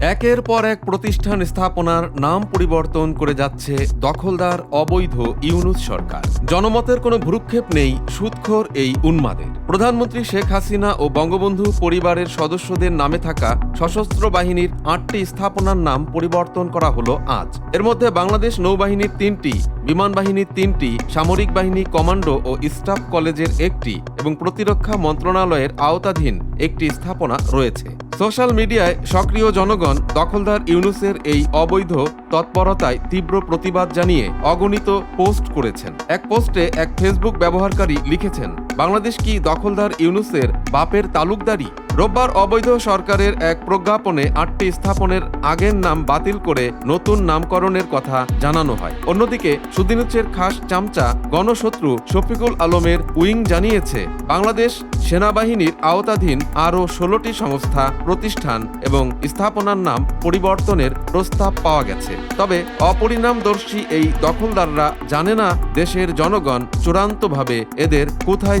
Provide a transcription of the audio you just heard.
একের পর এক প্রতিষ্ঠান স্থাপনার নাম পরিবর্তন করে যাচ্ছে দখলদার অবৈধ ইউনুস সরকার। জনমতের কোনো ভ্রুক্ষেপ নেই সুদখোর এই উন্মাদের। প্রধানমন্ত্রী শেখ হাসিনা ও বঙ্গবন্ধু পরিবারের সদস্যদের নামে থাকা সশস্ত্র বাহিনীর আটটি স্থাপনার নাম পরিবর্তন করা হলো আজ। এর মধ্যে বাংলাদেশ নৌবাহিনীর তিনটি, বিমান বাহিনীর তিনটি, সামরিক বাহিনী কমান্ডো ও স্টাফ কলেজের একটি এবং প্রতিরক্ষা মন্ত্রণালয়ের আওতাধীন একটি স্থাপনা রয়েছে। সোশ্যাল মিডিয়ায় সক্রিয় জনগণ দখলদার ইউনুসের এই অবৈধ তৎপরতায় তীব্র প্রতিবাদ জানিয়ে অগণিত পোস্ট করেছেন। এক পোস্টে এক ফেসবুক ব্যবহারকারী লিখেছেন বাংলাদেশ কি দখলদার ইউনুসের বাপের তালুকদারি? রোববার অবৈধ সরকারের এক প্রজ্ঞাপনে আটটি স্থাপনের আগের নাম বাতিল করে নতুন নামকরণের কথা জানানো হয়। অন্যদিকে, সুদিনুচ্ছের খাস চামচা গণশত্রু শফিকুল আলমের উইং জানিয়েছে, বাংলাদেশ সেনাবাহিনীর আওতাধীন আরও ষোলোটি সংস্থা, প্রতিষ্ঠান এবং স্থাপনার নাম পরিবর্তনের প্রস্তাব পাওয়া গেছে। তবে অপরিণামদর্শী এই দখলদাররা জানে না দেশের জনগণ চূড়ান্তভাবে এদের কোথায়